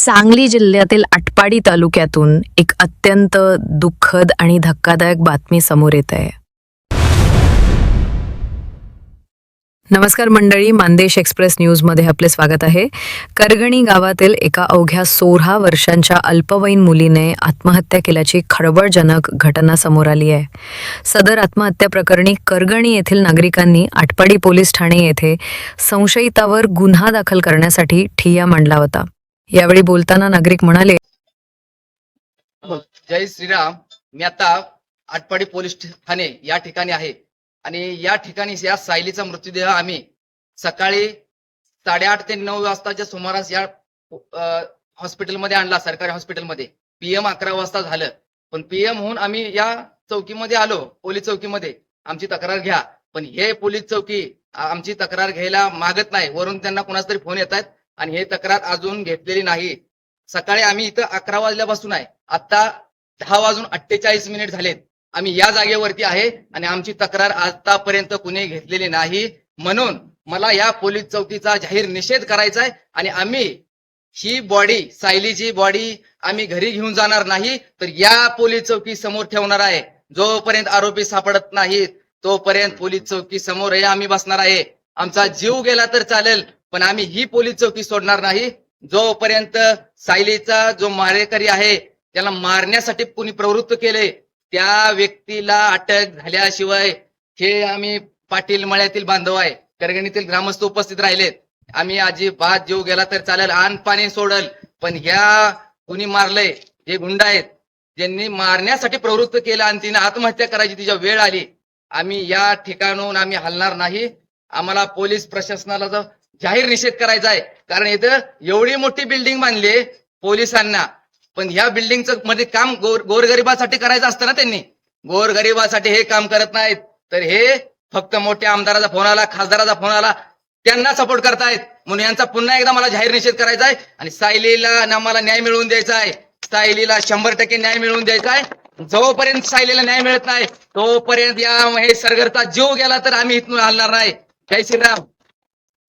सांगली जिल्ह्यातील आटपाडी तालुक्यातून एक अत्यंत दुःखद आणि धक्कादायक बातमी समोर येत आहे. नमस्कार मंडळी मानदेश एक्सप्रेस न्यूजमध्ये आपले स्वागत आहे. करगणी गावातील एका अवघ्या सोळा वर्षांच्या अल्पवयीन मुलीने आत्महत्या केल्याची खळबळजनक घटना समोर आली आहे. सदर आत्महत्या प्रकरणी करगणी येथील नागरिकांनी आटपाडी पोलीस ठाणे येथे संशयितावर गुन्हा दाखल करण्यासाठी ठिय्या मांडला होता. यावेळी बोलताना नागरिक म्हणाले हो, जय श्रीराम. मी आता आटपाडी पोलीस ठाणे या ठिकाणी आहे. आणि या ठिकाणी या सायलीचा मृत्यूदेह आम्ही सकाळी साडेआठ ते नऊ वाजताच्या सुमारास या हॉस्पिटलमध्ये आणला सरकारी हॉस्पिटलमध्ये. पीएम अकरा वाजता झालं. पण पीएम होऊन आम्ही या चौकीमध्ये आलो पोलीस चौकीमध्ये. आमची तक्रार घ्या. पण हे पोलीस चौकी आमची तक्रार घ्यायला मागत नाही. वरून त्यांना कुणाच तरी फोन येत आहेत आणि हे तक्रार अजून घेतलेली नाही. सकाळी आम्ही इथं अकरा वाजल्यापासून आहे. आता दहा वाजून अठ्ठेचाळीस मिनिट झालेत. आम्ही या जागेवरती आहे आणि आमची तक्रार आतापर्यंत कुणी घेतलेली नाही. म्हणून मला या पोलीस चौकीचा जाहीर निषेध करायचा आहे आणि आम्ही ही बॉडी सायलीची बॉडी आम्ही घरी घेऊन जाणार नाही तर या पोलीस चौकी समोर ठेवणार आहे. जोपर्यंत आरोपी सापडत नाहीत तोपर्यंत पोलीस चौकी समोर हे आम्ही बसणार आहे. आमचा जीव गेला तर चालेल पण आम्ही ही पोलीस चौकी सोडणार नाही. जोपर्यंत सायलीचा जो मारेकरी आहे त्याला मारण्यासाठी कुणी प्रवृत्त केले त्या व्यक्तीला अटक झाल्याशिवाय हे आम्ही पाटील मळ्यातील बांधव आहे करगणीतील ग्रामस्थ उपस्थित राहिलेत. आम्ही अजिबात जीव गेला तर चालेल आण पाणी सोडल पण ह्या कुणी मारलंय जे गुंड आहेत. ज्यांनी मारण्यासाठी प्रवृत्त केलं आणि तिने आत्महत्या करायची तिच्या वेळ आली आम्ही या ठिकाणून आम्ही हलणार नाही. आम्हाला पोलीस प्रशासनाला जाहीर निषेध करायचा आहे कारण इथं एवढी मोठी बिल्डिंग बांधली पोलिसांना. पण ह्या बिल्डिंगचं मध्ये काम गोर गोरगरिबासाठी करायचं असतं ना त्यांनी. गोरगरिबासाठी हे काम करत नाहीत. तर हे फक्त मोठ्या आमदाराचा फोन आला खासदाराचा फोन आला. त्यांना सपोर्ट करतायत. म्हणून यांचा पुन्हा एकदा मला जाहीर निषेध करायचा आहे आणि सायलीला ना मला न्याय मिळवून द्यायचा आहे सायलीला शंभर टक्के न्याय मिळवून द्यायचा आहे जोपर्यंत सायलीला न्याय मिळत नाही तोपर्यंत या हे सरगरचा जीव गेला तर आम्ही इथून हलणार नाही. जय श्रीराम